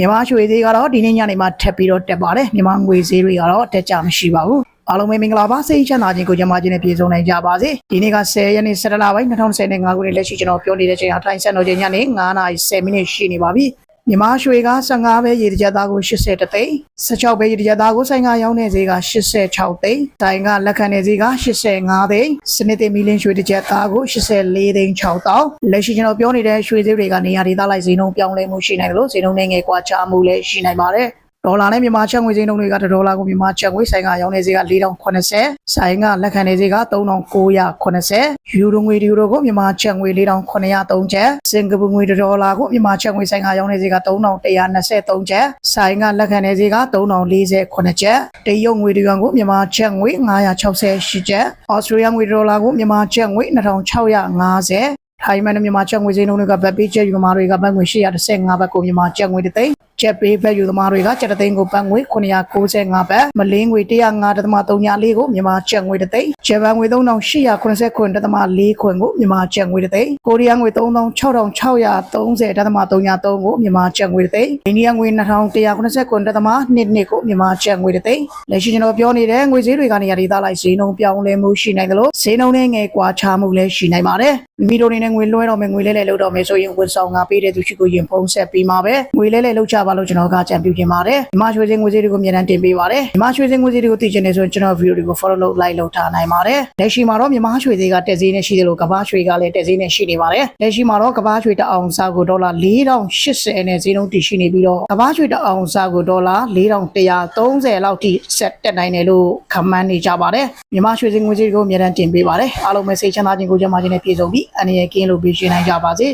မြန်မာရွှေသေးကတော့ဒီနေ့ညနေမှာထပ်ပြီးတော့တက်ပါတယ်မြန်မာငွေသေးတွေကတော့တက်ကြမရှိပါဘူးအားလုံးပဲမင်္ဂလာပါစိတ်ချမ်းသာခြင်းကိုကြမ္မာခြင်းနဲ့ပြည့်စုံနိုင်ကြပါစေဒီနေ့က10ရက်နေ့17လပိုင်း2025ခုနှစ်လက်ရှိကျွန်တော်ပြောနေတဲ့ချိန်ဟာထိုင်းစံတော်ချိန်ညနေ9:30မိနစ်ရှိနေပါပြီ မြန်မာရွှေက15ပဲရေတကြသားကို80သိန်း16ပဲရေတကြသားကိုဆိုင်ကရောင်းနေဈေးက86သိန်းတိုင်ကလက်ခံနေဈေးက85သိန်းစနစ်တင်မီလင်းရွှေတကြသားကို84သိန်း6တောင်းလက်ရှိကျွန်တော်ပြောနေတဲ့ရွှေဈေးတွေကနေရာဒေသလိုက်ဈေးနှုန်းပြောင်းလဲမှုရှိနိုင်တယ်လို့ဈေးနှုန်းနဲ့ငယ်ကွာခြားမှုလည်းရှိနိုင်ပါတယ် ဒေါ်လာနဲ့မြန်မာချက်ငွေဈေးနှုန်းတွေကတစ်ဒေါ်လာကိုမြန်မာချက်ငွေဆိုင်ကရောင်းနေဈေးက4080ဆိုင်ကလက်ခံနေဈေးက3980ယူရိုငွေဒီယူရိုကိုမြန်မာချက်ငွေ4903ကျပ်စင်ကာပူငွေတစ်ဒေါ်လာကိုမြန်မာချက်ငွေဆိုင်ကရောင်းနေဈေးက3123ကျပ်ဆိုင်ကလက်ခံနေဈေးက3048ကျပ်တရုတ်ငွေဒီယွမ်ကိုမြန်မာချက်ငွေ968ကျပ်ဩစတြေးလျငွေတစ်ဒေါ်လာကိုမြန်မာချက်ငွေ2650ထိုင်းမန်နဲ့မြန်မာချက်ငွေဈေးနှုန်းတွေကဗတ်ပေးချက်ယူသမားတွေကဘတ်ငွေ815ဘတ်ကိုမြန်မာချက်ငွေတစ်သိန်း ချက်ပေးဘတ်ယူသမားတွေကချက်တစ်သိန်းကိုဘတ်ငွေ995ဘတ်မလင်းငွေ105.34ကိုမြန်မာချက်ငွေတစ်သိန်းချက်ဘတ်ငွေ3889.4ခွန်ကိုမြန်မာချက်ငွေတစ်သိန်းကိုရီးယားငွေ3630.33ကိုမြန်မာချက်ငွေတစ်သိန်းအိန္ဒိယငွေ2189.22ကိုမြန်မာချက်ငွေတစ်သိန်းလက်ရှိကျွန်တော်ပြောနေတဲ့ငွေဈေးတွေကနေရာဒေသလိုက်ဈေးနှုန်းပြောင်းလဲမှုရှိနိုင်တယ်လို့ဈေးနှုန်းနဲ့ငယ်ကွာခြားမှုလည်းရှိနိုင်ပါတယ်မိမိတို့အနေနဲ့ငွေလွှဲတော့မယ်ငွေလဲလဲလုပ်တော့မယ်ဆိုရင်ဝန်ဆောင်ငါပေးတဲ့သူရှိကိုရင်ဖုံးဆက်ပြီးမှာပဲငွေလဲလဲလုပ်ကြပါလို့ကျွန်တော်ကကြံပြုခြင်းပါတယ်ဒီမှာရွှေစင်းငွေစည်းတွေကိုအမြဲတမ်းတင်ပေးပါတယ်ဒီမှာရွှေစင်းငွေစည်းတွေကိုသိချင်နေဆိုရင်ကျွန်တော်ဗီဒီယိုတွေကို follow လုပ် like လုပ်ထားနိုင်ပါတယ်လက်ရှိမှာတော့မြန်မာရွှေစည်းကတက်စည်းနဲ့ရှိတယ်လို့ကမ္ဘာရွှေကလည်းတက်စည်းနဲ့ရှိနေပါတယ်လက်ရှိမှာတော့ကမ္ဘာရွှေတအောင်စားကိုဒေါ်လာ4080နဲ့ဈေးနှုန်းတည်ရှိနေပြီးတော့ကမ္ဘာရွှေတအောင်စားကိုဒေါ်လာ4130လောက်ထိဆက်တက်နိုင်တယ်လို့ခန့်မှန်းနေကြပါတယ်မြန်မာရွှေစည်းငွေစည်းတွေကိုအမြဲတမ်းတင်ပေးပါတယ်အားလုံးပဲစိတ်ချမ်းသာခြင်းကိုကြမ်းမာခြင်းနဲ့ပြည့်စုံပြီးအနေနဲ့ကင်းလို့ပြီးရှင်းနိုင်ကြပါစေ